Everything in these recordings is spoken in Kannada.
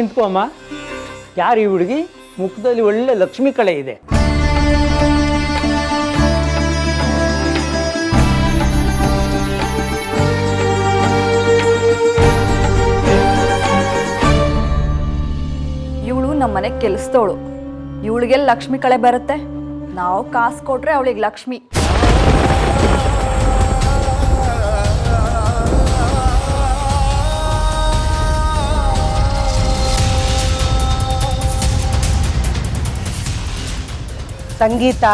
ಅಮ್ಮ. ಯಾರು ಈ ಹುಡುಗಿ? ಮುಖದಲ್ಲಿ ಒಳ್ಳೆ ಲಕ್ಷ್ಮಿ ಕಳೆ ಇದೆ. ಇವಳು ನಮ್ಮ ಮನೆಗೆ ಕೆಲಸದವಳು. ಇವಳಿಗೆ ಲಕ್ಷ್ಮಿ ಕಳೆ ಬರುತ್ತೆ. ನಾವು ಕಾಸು ಕೊಟ್ರೆ ಅವಳಿಗೆ ಲಕ್ಷ್ಮಿ. ಸಂಗೀತ.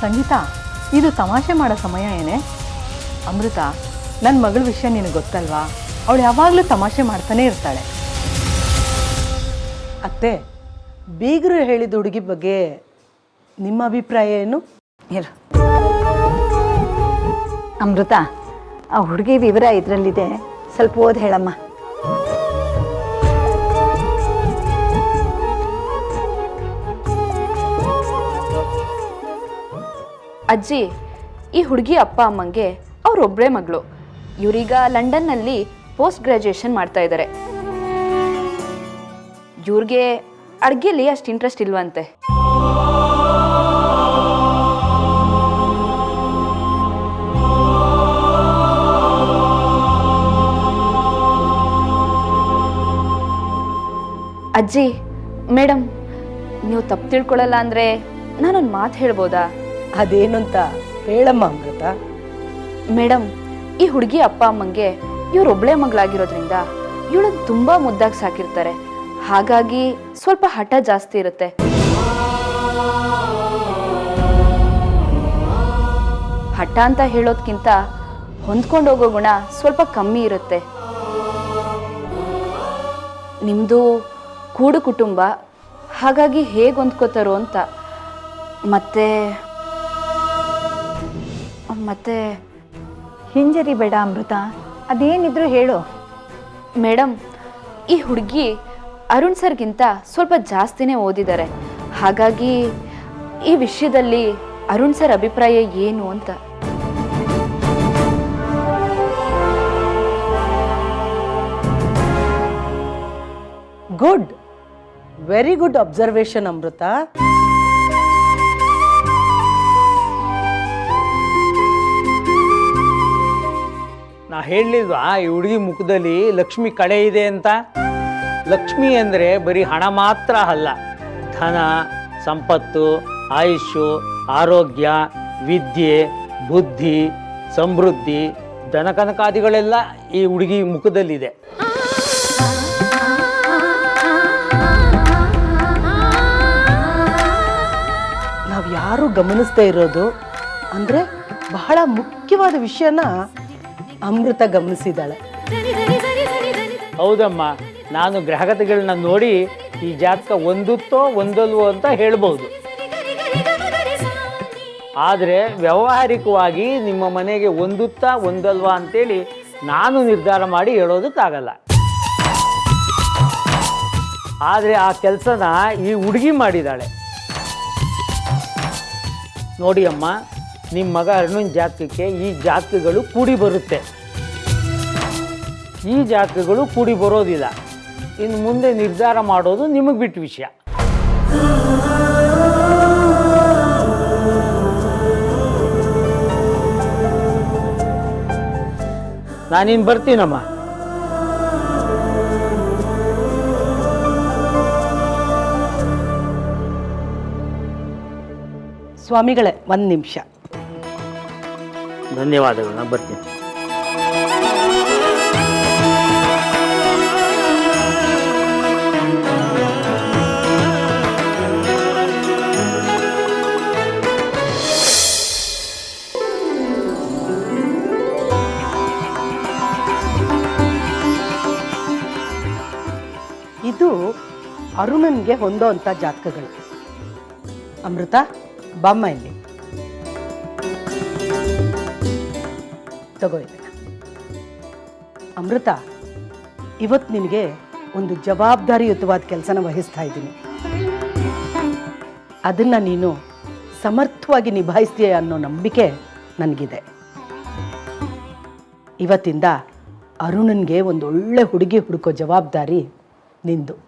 ಸಂಗೀತ? ಇದು ತಮಾಷೆ ಮಾಡೋ ಸಮಯ ಏನೇ? ಅಮೃತ ನನ್ನ ಮಗಳ ವಿಷಯ ನಿನಗೆ ಗೊತ್ತಲ್ವಾ? ಅವಳು ಯಾವಾಗಲೂ ತಮಾಷೆ ಮಾಡ್ತಾನೆ ಇರ್ತಾಳೆ. ಅತ್ತೆ ಬೀಗರು ಹೇಳಿದ ಹುಡುಗಿ ಬಗ್ಗೆ ನಿಮ್ಮ ಅಭಿಪ್ರಾಯ ಏನು? ಇರು. ಅಮೃತ ಆ ಹುಡುಗಿ ವಿವರ ಇದರಲ್ಲಿದೆ. ಸ್ವಲ್ಪ ಓದಿ ಹೇಳಮ್ಮ. ಅಜ್ಜಿ, ಈ ಹುಡುಗಿ ಅಪ್ಪ ಅಮ್ಮಂಗೆ ಅವರೊಬ್ಬರೇ ಮಗಳು. ಇವರೀಗ ಲಂಡನ್ನಲ್ಲಿ ಪೋಸ್ಟ್ ಗ್ರ್ಯಾಜುಯೇಷನ್ ಮಾಡ್ತಾ ಇದ್ದಾರೆ ಇವ್ರಿಗೆ ಅಡುಗೆಲಿ ಅಷ್ಟು ಇಂಟ್ರೆಸ್ಟ್ ಇಲ್ವಂತೆ. ಅಜ್ಜಿ ಮೇಡಮ್ ನೀವು ತಪ್ಪು ತಿಳ್ಕೊಳ್ಳಲ್ಲ ಅಂದರೆ ನಾನೊಂದು ಮಾತು ಹೇಳ್ಬೋದಾ? ಅದೇನು ಅಂತ ಹೇಳಮ್ಮ ಅಮೃತ? ಮೇಡಮ್ ಈ ಹುಡುಗಿ ಅಪ್ಪ ಅಮ್ಮಂಗೆ ಇವ್ರೊಬ್ಳೆ ಮಗಳಾಗಿರೋದ್ರಿಂದ ಇವಳನ್ನ ತುಂಬಾ ಮುದ್ದಾಗಿ ಸಾಕಿರ್ತಾರೆ. ಹಾಗಾಗಿ ಸ್ವಲ್ಪ ಹಠ ಜಾಸ್ತಿ ಇರುತ್ತೆ. ಹಠ ಅಂತ ಹೇಳೋದ್ಕಿಂತ ಹೋಗೋ ಗುಣ ಸ್ವಲ್ಪ ಕಮ್ಮಿ ಇರುತ್ತೆ. ನಿಮ್ಮದು ಕೂಡು ಕುಟುಂಬ ಹಾಗಾಗಿ ಹೇಗೆ ಹೊಂದ್ಕೋತಾರೋ ಅಂತ. ಮತ್ತೆ ಮತ್ತೆ ಹಿಂಜರಿ ಬೇಡ ಅಮೃತ. ಅದೇನಿದ್ರು ಹೇಳು. ಮೇಡಮ್ ಈ ಹುಡುಗಿ ಅರುಣ್ ಸರ್ಗಿಂತ ಸ್ವಲ್ಪ ಜಾಸ್ತಿನೇ ಓದಿದ್ದಾರೆ. ಹಾಗಾಗಿ ಈ ವಿಷಯದಲ್ಲಿ ಅರುಣ್ ಸರ್ ಅಭಿಪ್ರಾಯ ಏನು ಅಂತ. Good. Very good observation Amrutha. ನಾ ಹೇಳಿಲ್ವಾ ಈ ಹುಡುಗಿ ಮುಖದಲ್ಲಿ ಲಕ್ಷ್ಮಿ ಕಳೆ ಇದೆ ಅಂತ? ಲಕ್ಷ್ಮಿ ಅಂದರೆ ಬರೀ ಹಣ ಮಾತ್ರ ಅಲ್ಲ, ಧನ, ಸಂಪತ್ತು ಆಯುಷು ಆರೋಗ್ಯ, ವಿದ್ಯೆ, ಬುದ್ಧಿ, ಸಮೃದ್ಧಿ, ಧನಕನಕಾದಿಗಳೆಲ್ಲ ಈ ಹುಡುಗಿ ಮುಖದಲ್ಲಿದೆ. ನಾವು ಯಾರು ಗಮನಿಸ್ತಾ ಇರೋದು ಅಂದರೆ ಬಹಳ ಮುಖ್ಯವಾದ ವಿಷಯನ ಅಮೃತ ಗಮನಿಸಿದ್ದಾಳೆ ಹೌದಮ್ಮ, ನಾನು ಗ್ರಹಗತಿಗಳನ್ನ ನೋಡಿ ಈ ಜಾತಕ ಒಂದುತ್ತೋ ಒಂದಲ್ವೋ ಅಂತ ಹೇಳ್ಬೋದು. ಆದರೆ ವ್ಯಾವಹಾರಿಕವಾಗಿ ನಿಮ್ಮ ಮನೆಗೆ ಒಂದುತ್ತಾ ಒಂದಲ್ವಾ ಅಂತೇಳಿ ನಾನು ನಿರ್ಧಾರ ಮಾಡಿ ಹೇಳೋದಕ್ಕಾಗಲ್ಲ. ಆದರೆ ಆ ಕೆಲಸನ ಈ ಹುಡುಗಿ ಮಾಡಿದ್ದಾಳೆ ನೋಡಿ ಅಮ್ಮ ನಿಮ್ಮ ಮಗ ಅರುಣಿನ ಜಾತಕಕ್ಕೆ ಈ ಜಾತಕಗಳು ಕೂಡಿ ಬರುತ್ತೆ. ಈ ಜಾತಕಗಳು ಕೂಡಿ ಬರೋದಿಲ್ಲ. ಇನ್ನು ಮುಂದೆ ನಿರ್ಧಾರ ಮಾಡೋದು ನಿಮಗೆ ಬಿಟ್ಟು ವಿಷಯ. ನಾನಿನ್ ಬರ್ತೀನಮ್ಮ. ಸ್ವಾಮಿಗಳೇ ಒಂದು ನಿಮಿಷ. ಧನ್ಯವಾದಗಳು ನಾನು ಬರ್ತೀನಿ. ಅರುಣನ್ಗೆ ಹೊಂದೋ ಅಂಥ ಜಾತಕಗಳು. ಅಮೃತ ಬಾಮ್ಮ ಇಲ್ಲಿ ತಗೋ ಅಮೃತ ಇವತ್ತು ನಿನಗೆ ಒಂದು ಜವಾಬ್ದಾರಿಯುತವಾದ ಕೆಲಸನ ವಹಿಸ್ತಾ ಇದ್ದೀನಿ. ಅದನ್ನ ನೀನು ಸಮರ್ಥವಾಗಿ ನಿಭಾಯಿಸ್ತೀಯ ಅನ್ನೋ ನಂಬಿಕೆ ನನಗಿದೆ. ಇವತ್ತಿಂದ ಅರುಣನ್ಗೆ ಒಂದು ಒಳ್ಳೆ ಹುಡುಗಿ ಹುಡುಕೋ ಜವಾಬ್ದಾರಿ ನಿಂದು.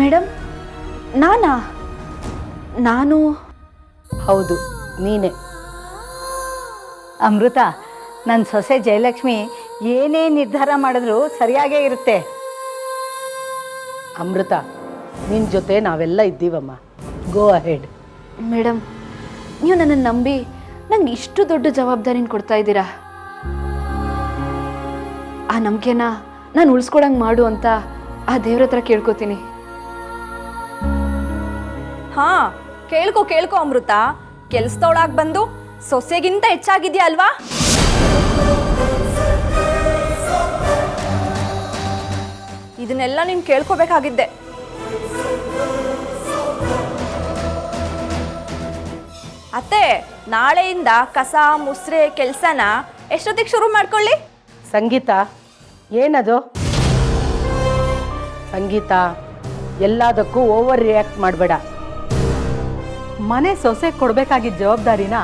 ಮೇಡಮ್ ನಾನಾ? ನಾನು? ಹೌದು ನೀನೇ. ಅಮೃತ ನನ್ನ ಸೊಸೆ ಜಯಲಕ್ಷ್ಮಿ ಏನೇ ನಿರ್ಧಾರ ಮಾಡಿದ್ರೂ ಸರಿಯಾಗೇ ಇರುತ್ತೆ. ಅಮೃತ ನಿನ್ನ ಜೊತೆ ನಾವೆಲ್ಲ ಇದ್ದೀವಮ್ಮ. ಗೋ ಅಹೆಡ್ ಮೇಡಮ್ ನೀವು ನನ್ನನ್ನು ನಂಬಿ ನಂಗೆ ಇಷ್ಟು ದೊಡ್ಡ ಜವಾಬ್ದಾರಿನ ಕೊಡ್ತಾ ಇದ್ದೀರಾ? ಆ ನಂಬಿಕೆನ ನಾನು ಉಳಿಸ್ಕೊಡಂಗೆ ಮಾಡು ಅಂತ ಆ ದೇವ್ರ ಹತ್ರ ಕೇಳ್ಕೊತೀನಿ. ಹಾ, ಕೇಳ್ಕೊ ಕೇಳ್ಕೊ ಅಮೃತ. ಕೆಲ್ಸದೊಳಗ್ ಬಂದು ಸೊಸೆಗಿಂತ ಹೆಚ್ಚಾಗಿದ್ಯಾ ಅಲ್ವಾ? ಇದನ್ನೆಲ್ಲ ನೀನ್ ಕೇಳ್ಕೋಬೇಕಾಗಿದ್ದೆ. ಅತ್ತೆ, ನಾಳೆಯಿಂದ ಕಸ, ಮುಸ್ರೆ, ಕೆಲ್ಸನ ಎಷ್ಟೊತ್ತಿಗೆ ಶುರು ಮಾಡ್ಕೊಳ್ಳಿ? ಸಂಗೀತ, ಏನದು? ಸಂಗೀತ, ಎಲ್ಲದಕ್ಕೂ ಓವರ್ ರಿಯಾಕ್ಟ್ ಮಾಡಬೇಡ. ಮನೆ ಸೊಸೆ ಕೊಡ್ಬೇಕಾಗಿದ್ದ ಜವಾಬ್ದಾರಿನ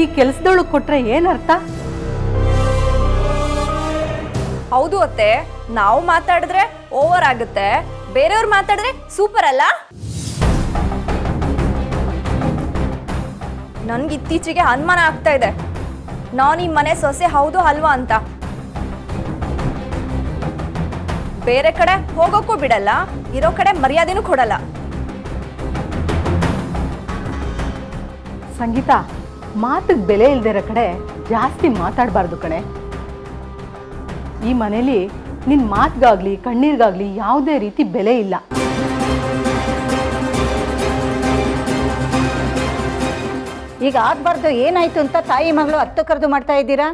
ಈ ಕೆಲಸದೊಳಗೆ ಕೊಟ್ರೆ ಏನರ್ಥ? ಹೌದು ಅತ್ತೆ, ನಾವು ಮಾತಾಡಿದ್ರೆ ಓವರ್ ಆಗುತ್ತೆ. ಬೇರೆಯವ್ರು ಮಾತಾಡಿದ್ರೆ ಸೂಪರ್ ಅಲ್ಲ? ನನ್ಗೆ ಇತ್ತೀಚೆಗೆ ಅನುಮಾನ ಆಗ್ತಾ ಇದೆ. ನಾನು ಈ ಮನೆ ಸೊಸೆ ಹೌದು ಅಲ್ವಾ ಅಂತ. ಬೇರೆ ಕಡೆ ಹೋಗೋಕ್ಕೂ ಬಿಡಲ್ಲ, ಇರೋ ಕಡೆ ಮರ್ಯಾದೆನೂ ಕೊಡಲ್ಲ. ಸಂಗೀತ ಮಾತಿಗೆ ಬೆಲೆ ಇಲ್ದಿರೋ ಕಡೆ ಜಾಸ್ತಿ ಮಾತಾಡಬಾರ್ದು ಕಣೆ. ಈ ಮನೇಲಿ ನಿನ್ನ ಮಾತ್ಗಾಗ್ಲಿ ಕಣ್ಣೀರಿಗಾಗ್ಲಿ ಯಾವುದೇ ರೀತಿ ಬೆಲೆ ಇಲ್ಲ. ಈಗ ಆಗ್ಬಾರ್ದು ಏನಾಯ್ತು ಅಂತ ತಾಯಿ ಮಗಳು ಹತ್ತು ಕರೆದು ಮಾಡ್ತಾ ಇದ್ದೀರಾ?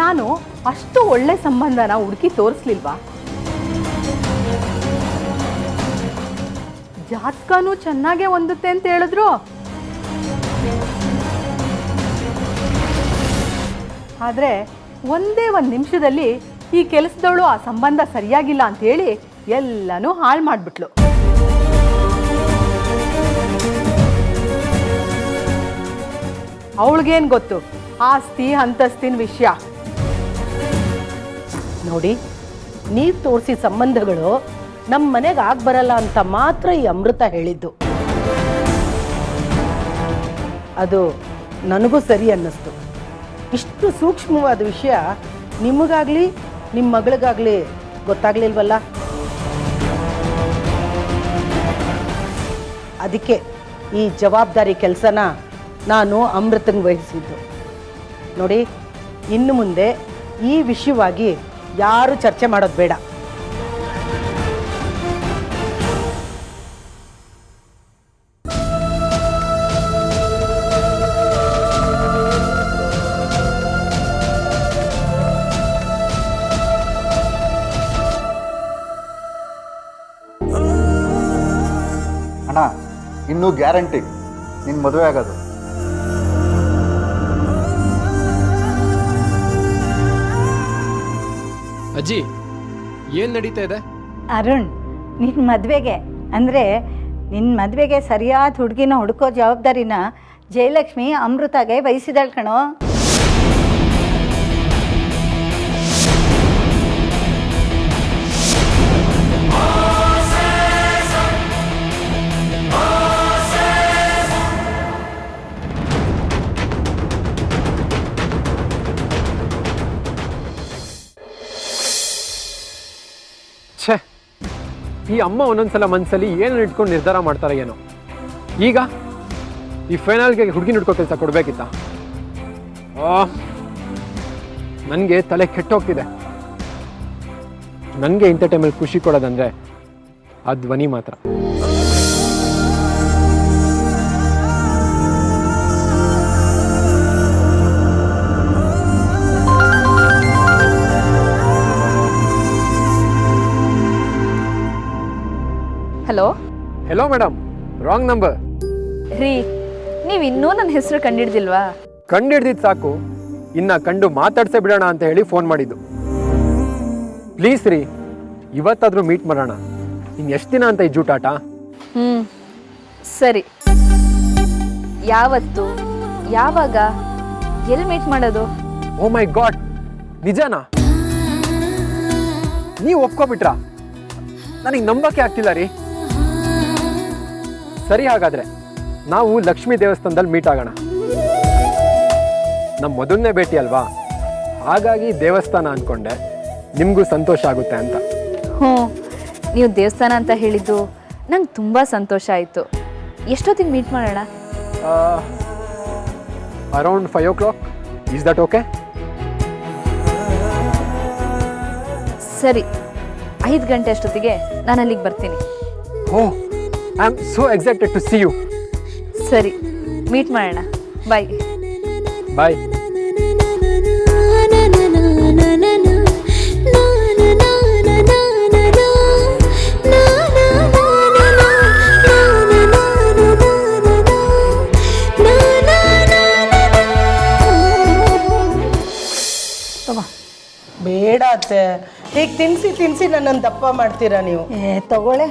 ನಾನು ಅಷ್ಟು ಒಳ್ಳೆ ಸಂಬಂಧನ ಹುಡುಕಿ ತೋರಿಸ್ಲಿಲ್ವಾ? ಜಾತಕನೂ ಚೆನ್ನಾಗೇ ಹೊಂದುತ್ತೆ ಅಂತ ಹೇಳಿದ್ರು. ಆದರೆ ಒಂದೇ ಒಂದು ನಿಮಿಷದಲ್ಲಿ ಈ ಕೆಲಸದವಳು ಆ ಸಂಬಂಧ ಸರಿಯಾಗಿಲ್ಲ ಅಂತ ಹೇಳಿ ಎಲ್ಲನೂ ಹಾಳು ಮಾಡಿಬಿಟ್ಲು. ಅವಳಿಗೇನು ಗೊತ್ತು? ಆಸ್ತಿ, ಅಂತಸ್ತಿನ ವಿಷಯ. ನೋಡಿ, ನೀವು ತೋರಿಸಿದ ಸಂಬಂಧಗಳು ನಮ್ಮ ಮನೆಗೆ ಆಗ ಬರಲ್ಲ ಅಂತ ಮಾತ್ರ ಈ ಅಮೃತ ಹೇಳಿದ್ದು. ಅದು ನನಗೂ ಸರಿ ಅನ್ನಿಸ್ತು. ಇಷ್ಟು ಸೂಕ್ಷ್ಮವಾದ ವಿಷಯ ನಿಮಗಾಗಲಿ ನಿಮ್ಮ ಮಗಳಿಗಾಗಲಿ ಗೊತ್ತಾಗ್ಲಿಲ್ವಲ್ಲ? ಅದಕ್ಕೆ ಈ ಜವಾಬ್ದಾರಿ ಕೆಲಸನ ನಾನು ಅಮೃತಂಗೆ ವಹಿಸಿದ್ದು. ನೋಡಿ, ಇನ್ನು ಮುಂದೆ ಈ ವಿಷಯವಾಗಿ ಯಾರು ಚರ್ಚೆ ಮಾಡೋದು ಬೇಡ. ಇನ್ನೂ ಗ್ಯಾರಂಟಿ. ನಿನ್ನ ಮದುವೆ ಆಗೋದು. ಅಜ್ಜಿ ಏನ್ ನಡೀತಾ ಇದೆ? ಅರುಣ್ ನಿನ್ನ ಮದುವೆಗೆ ಅಂದರೆ ನಿನ್ನ ಮದುವೆಗೆ ಸರಿಯಾದ ಹುಡುಗಿನ ಹುಡುಕೋ ಜವಾಬ್ದಾರಿನ ಜಯಲಕ್ಷ್ಮಿ ಅಮೃತಗೆ ವಹಿಸಿದಾಳ್ ಕಣೋ. ಈ ಅಮ್ಮ ಒಂದೊಂದ್ಸಲ ಮನಸ್ಸಲ್ಲಿ ಏನು ಇಟ್ಕೊಂಡು ನಿರ್ಧಾರ ಮಾಡ್ತಾರೆ ಏನೋ. ಈಗ ಈ ಫೈನಲ್ಗೆ ಹುಡುಗಿ ಹಿಡ್ಕೋ ಕೆಲಸ ಕೊಡಬೇಕಿತ್ತ? ನನಗೆ ತಲೆ ಕೆಟ್ಟೋಗ್ತಿದೆ. ನನಗೆ ಇಂಥ ಟೈಮಲ್ಲಿ ಖುಷಿ ಕೊಡೋದಂದರೆ ಆ ಧ್ವನಿ ಮಾತ್ರ. ಹೆಲೋ ಮೇಡಮ್ ರಾಂಗ್ ನಂಬರ್ ರೀ ನೀವು ಇನ್ನೂ ನನ್ನ ಹೆಸರು ಕಂಡಿಡ್ದಿಲ್ವಾ? ಕಂಡಿಡ್ದಿದ್ದು ಸಾಕು. ಇನ್ನ ಕಂಡು ಮಾತಾಡ್ಸೇ ಬಿಡೋಣ ಅಂತ ಹೇಳಿ ಫೋನ್ ಮಾಡಿದ್ದು. ಪ್ಲೀಸ್ ರೀ ಇವತ್ತಾದ್ರೂ ಮೀಟ್ ಮಾಡೋಣ. ಇನ್ನು ಎಷ್ಟು ದಿನ ಅಂತ ಈ ಜೂಟಾಟ? ಹ್ಞೂ ಸರಿ. ಯಾವತ್ತು ಯಾವಾಗ ಎಲ್ಲಿ ಮೀಟ್ ಮಾಡೋದು? ಓ ಮೈ ಗಾಡ್ ನಿಜನಾ? ನೀವು ಒಪ್ಕೊಬಿಟ್ರಾ? ನನಗೆ ನಂಬಕ್ಕೆ ಆಗ್ತಿಲ್ಲ ರೀ. ಸರಿ ಹಾಗಾದ್ರೆ ನಾವು ಲಕ್ಷ್ಮೀ ದೇವಸ್ಥಾನದಲ್ಲಿ ಮೀಟ್ ಆಗೋಣ. ನಮ್ಮ ಮೊದಲನೇ ಭೇಟಿ ಅಲ್ವಾ? ಹಾಗಾಗಿ ದೇವಸ್ಥಾನ ಅನ್ಕೊಂಡೆ. ನಿಮಗೂ ಸಂತೋಷ ಆಗುತ್ತೆ ಅಂತ. ಹ್ಞೂ ನೀವು ದೇವಸ್ಥಾನ ಅಂತ ಹೇಳಿದ್ದು ನಂಗೆ ತುಂಬ ಸಂತೋಷ ಆಯಿತು. ಎಷ್ಟೊತ್ತಿಗೆ ಮೀಟ್ ಮಾಡೋಣ? Around five o'clock is that okay ಸರಿ ಐದು ಗಂಟೆ ಅಷ್ಟೊತ್ತಿಗೆ ನಾನು ಅಲ್ಲಿಗೆ ಬರ್ತೀನಿ. ಓ I am so excited to see you ಸರಿ ಮೀಟ್ ಮಾಡೋಣ. ಬಾಯ್ ಬಾಯ್ ಬೇಡ ಅತ್ತೆ. ಈಗ ತಿನ್ಸಿ ತಿನ್ಸಿ ನನ್ನನ್ನು ದಪ್ಪ ಮಾಡ್ತೀರಾ ನೀವು? ಏ ತಗೊಳ್ಳೆ.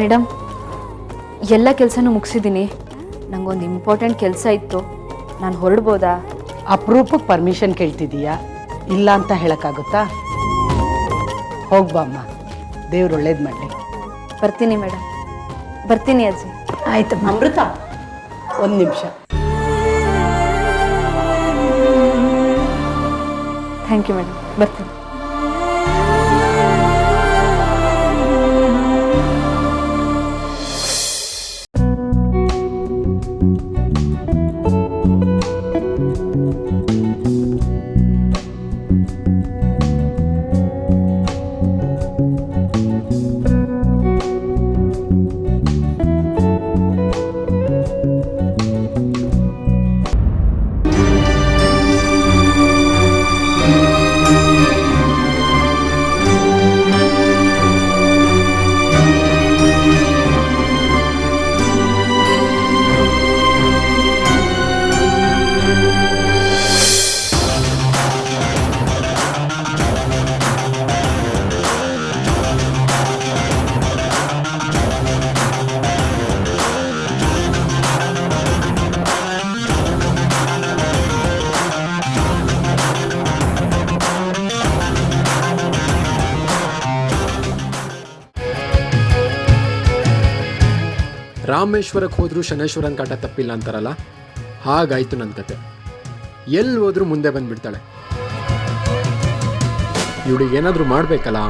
ಮೇಡಮ್ ಎಲ್ಲ ಕೆಲಸನೂ ಮುಗಿಸಿದ್ದೀನಿ. ನಂಗೊಂದು ಇಂಪಾರ್ಟೆಂಟ್ ಕೆಲಸ ಇತ್ತು. ನಾನು ಹೊರಡ್ಬೋದಾ? ಅಪರೂಪಕ್ಕೆ ಪರ್ಮಿಷನ್ ಕೇಳ್ತಿದ್ದೀಯಾ ಇಲ್ಲ ಅಂತ ಹೇಳೋಕ್ಕಾಗುತ್ತಾ? ಹೋಗ್ಬಮ್ಮ ದೇವ್ರು ಒಳ್ಳೇದು ಮಾಡಲಿ. ಬರ್ತೀನಿ ಮೇಡಮ್ ಬರ್ತೀನಿ ಅಜ್ಜಿ. ಆಯ್ತು ಅಮೃತ? ಒಂದು ನಿಮಿಷ. ಥ್ಯಾಂಕ್ ಯು ಮೇಡಮ್ ಬರ್ತೀನಿ. ರಾಮೇಶ್ವರಕ್ಕೆ ಹೋದರೂ ಶನೇಶ್ವರನ್ ಕಾಟ ತಪ್ಪಿಲ್ಲ ಅಂತಾರಲ್ಲ ಹಾಗಾಯ್ತು ನನ್ನ ಕತೆ. ಎಲ್ಲಿ ಹೋದರೂ ಮುಂದೆ ಬಂದ್ಬಿಡ್ತಾಳೆ. ಇವಳಿಗೆ ಏನಾದರೂ ಮಾಡಬೇಕಲ್ಲ?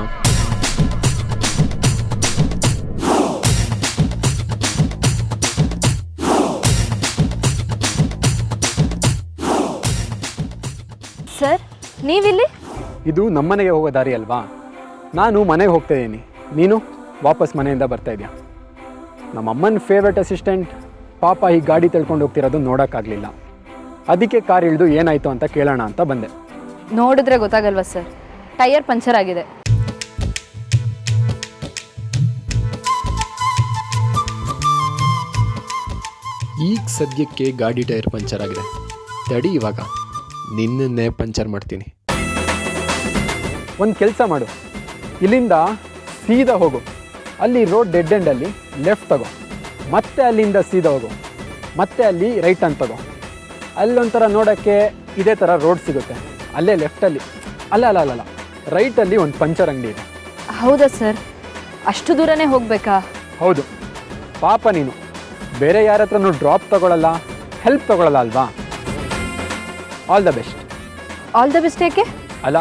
ಸರ್ ನೀವಿಲ್ಲಿ? ಇದು ನಮ್ಮನೆಗೆ ಹೋಗೋ ದಾರಿ ಅಲ್ವಾ? ನಾನು ಮನೆಗೆ ಹೋಗ್ತಾ ಇದ್ದೀನಿ ನೀನು ವಾಪಸ್ ಮನೆಯಿಂದ ಬರ್ತಾ ಇದೆಯಾ? ನಮ್ಮ ಅಮ್ಮನ ಫೇವ್ರೆಟ್ ಅಸಿಸ್ಟೆಂಟ್ ಪಾಪ ಈ ಗಾಡಿ ತಳ್ಕೊಂಡು ಹೋಗ್ತಿರೋದು ನೋಡೋಕ್ಕಾಗಲಿಲ್ಲ. ಅದಕ್ಕೆ ಕಾರ್ ಇಳಿದು ಏನಾಯಿತು ಅಂತ ಕೇಳೋಣ ಅಂತ ಬಂದೆ. ನೋಡಿದ್ರೆ ಗೊತ್ತಾಗಲ್ವಾ ಸರ್? ಟೈಯರ್ ಪಂಚರ್ ಆಗಿದೆ. ಈಗ ಸದ್ಯಕ್ಕೆ ಗಾಡಿ ಟೈರ್ ಪಂಚರ್ ಆಗಿದೆ. ತಡಿ ಇವಾಗ. ನಿನ್ನನ್ನೇ ಪಂಚರ್ ಮಾಡ್ತೀನಿ. ಒಂದು ಕೆಲಸ ಮಾಡು. ಇಲ್ಲಿಂದ ಸೀದಾ ಹೋಗು. ಅಲ್ಲಿ ರೋಡ್ ಡೆಡ್ ಎಂಡಲ್ಲಿ ಲೆಫ್ಟ್ ತಗೋ. ಮತ್ತೆ ಅಲ್ಲಿಂದ ಸೀದಾ ಹೋಗು. ಮತ್ತೆ ಅಲ್ಲಿ ರೈಟ್ ಅಂತ ತಗೋ. ಅಲ್ಲೊಂಥರ ನೋಡೋಕ್ಕೆ ಇದೇ ಥರ ರೋಡ್ ಸಿಗುತ್ತೆ. ಅಲ್ಲೇ ಲೆಫ್ಟಲ್ಲಿ ಅಲ್ಲ. ಅಲ್ಲ ಅಲ್ಲ ರೈಟಲ್ಲಿ ಒಂದು ಪಂಚರ್ ಅಂಗಡಿ ಇದೆ. ಹೌದಾ ಸರ್? ಅಷ್ಟು ದೂರನೇ ಹೋಗಬೇಕಾ? ಹೌದು. ಪಾಪ ನೀನು. ಬೇರೆ ಯಾರ ಹತ್ರನೂ ಡ್ರಾಪ್ ತಗೊಳ್ಳಲ್ಲ ಹೆಲ್ಪ್ ತಗೊಳ್ಳಲ್ಲ ಅಲ್ವಾ? All the best all the best ಯಾಕೆ ಅಲ್ಲ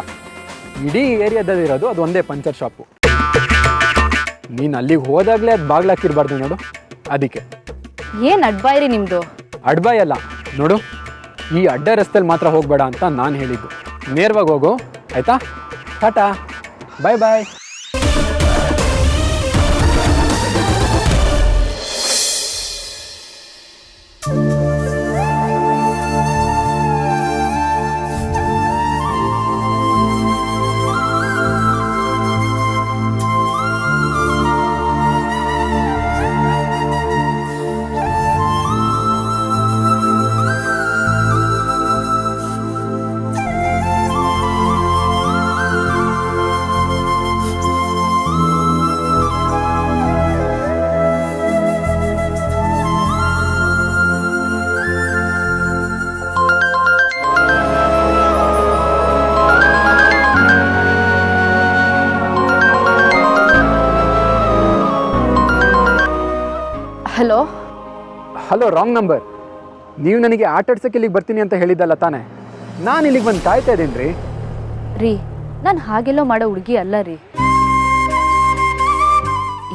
ಇಡೀ ಏರಿಯಾದಲ್ಲಿರೋದು ಅದು ಒಂದೇ ಪಂಚರ್ ಶಾಪು ನೀನು ಅಲ್ಲಿಗೆ ಹೋದಾಗಲೇ ಅದು ಬಾಗ್ಲಾಕಿರ್ಬಾರ್ದು ನೋಡು. ಅದಕ್ಕೆ. ಏನ್ ಅಡ್ಬಾಯ್ರಿ ನಿಮ್ದು? ಅಡ್ಬಾಯ್ ಅಲ್ಲ. ನೋಡು ಈ ಅಡ್ಡ ರಸ್ತೆಯಲ್ಲಿ ಮಾತ್ರ ಹೋಗಬೇಡ ಅಂತ ನಾನು ಹೇಳಿದ್ದು. ನೇರವಾಗಿ ಹೋಗು. ಆಯಿತಾ? Tata. Bye bye. Wrong number ನೀವು ನನಗೆ ಆಟ ಆಡ್ಸಕ್ಕೆ ಇಲ್ಲಿಗೆ ಬರ್ತೀನಿ ಅಂತ ಹೇಳಿದ್ದಲ್ಲ ತಾನೇ. ನಾನು ಇಲ್ಲಿಗೆ ಬಂದು ಕಾಯ್ತಾ ಇದ್ದೀನಿ ರೀ. ರೀ ನಾನು ಹಾಗೆಲ್ಲೋ ಮಾಡೋ ಹುಡುಗಿ ಅಲ್ಲ ರೀ.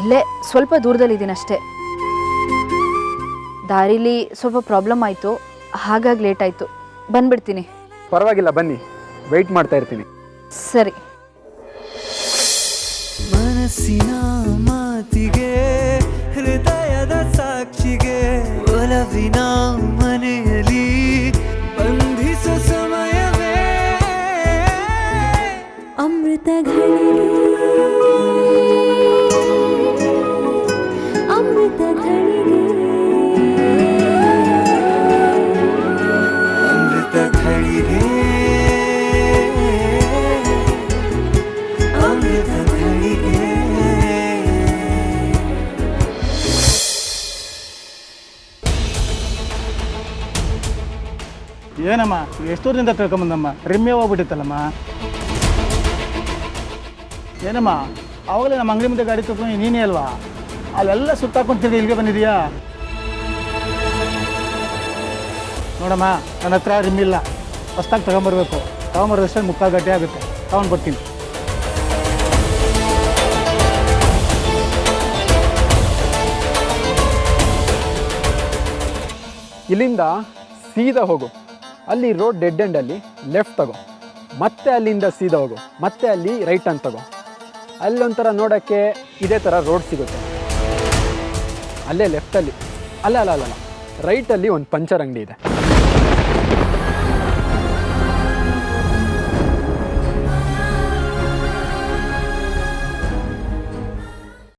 ಇಲ್ಲೇ ಸ್ವಲ್ಪ ದೂರದಲ್ಲಿದ್ದೀನಿ ಅಷ್ಟೇ. ದಾರಿಲಿ ಸ್ವಲ್ಪ ಪ್ರಾಬ್ಲಮ್ ಆಯಿತು. ಹಾಗಾಗಿ ಲೇಟ್ ಆಯಿತು. ಬಂದ್ಬಿಡ್ತೀನಿ. ಪರವಾಗಿಲ್ಲ ಬನ್ನಿ. ವೆಯ್ಟ್ ಮಾಡ್ತಾ ಇರ್ತೀನಿ. ಸರಿ. ಮನಸ್ಸಿನ ಮಾತಿಗೆ ಹೃದಯದ ಸಾಕ್ಷಿಗೆ பலவினாம ಎಷ್ಟೂರಿಂದ ತಿಳ್ಕೊಂಬಂದಮ್ಮ? ರಿಮ್ಮೆ ಹೋಗ್ಬಿಟ್ಟಿತ್ತಲ್ಲಮ್ಮ? ಏನಮ್ಮ ಆವಾಗಲೇ ನಮ್ಮ ಅಂಗಡಿ ಮುಂದೆ ಗಾಡಿ ತಗೊಂಡು ನೀನೇ ಅಲ್ವಾ? ಅಲ್ಲೆಲ್ಲ ಸುತ್ತಾಕೊಂತಿದ್ದೆ ಇಲ್ಲಿಗೆ ಬಂದಿದೆಯಾ ನೋಡಮ್ಮ, ನನ್ನ ಹತ್ರ ರಿಮ್ಮಿಲ್ಲ ಹೊಸ್ದಾಗಿ ತಗೊಂಬರ್ಬೇಕು. ತಗೊಂಬರೋದಷ್ಟೇ ಮುಕ್ಕಾಲು ಗಡ್ಡೆ ಆಗುತ್ತೆ. ತಗೊಂಡು ಬರ್ತೀನಿ. ಇಲ್ಲಿಂದ ಸೀದಾ ಹೋಗು. ಅಲ್ಲಿ ರೋಡ್ ಡೆಡ್ ಎಂಡಲ್ಲಿ ಲೆಫ್ಟ್ ತಗೋ. ಮತ್ತೆ ಅಲ್ಲಿಂದ ಸೀದಾ ಹೋಗು. ಮತ್ತೆ ಅಲ್ಲಿ ರೈಟ್ ಅಂತ ತಗೋ. ಅಲ್ಲೊಂಥರ ನೋಡೋಕ್ಕೆ ಇದೇ ಥರ ರೋಡ್ ಸಿಗುತ್ತೆ. ಅಲ್ಲೇ ಲೆಫ್ಟಲ್ಲಿ ಅಲ್ಲ. ಅಲ್ಲ ಅಲ್ಲ ಅಲ್ಲ ರೈಟಲ್ಲಿ ಒಂದು ಪಂಚರ್ ಅಂಗಡಿ ಇದೆ.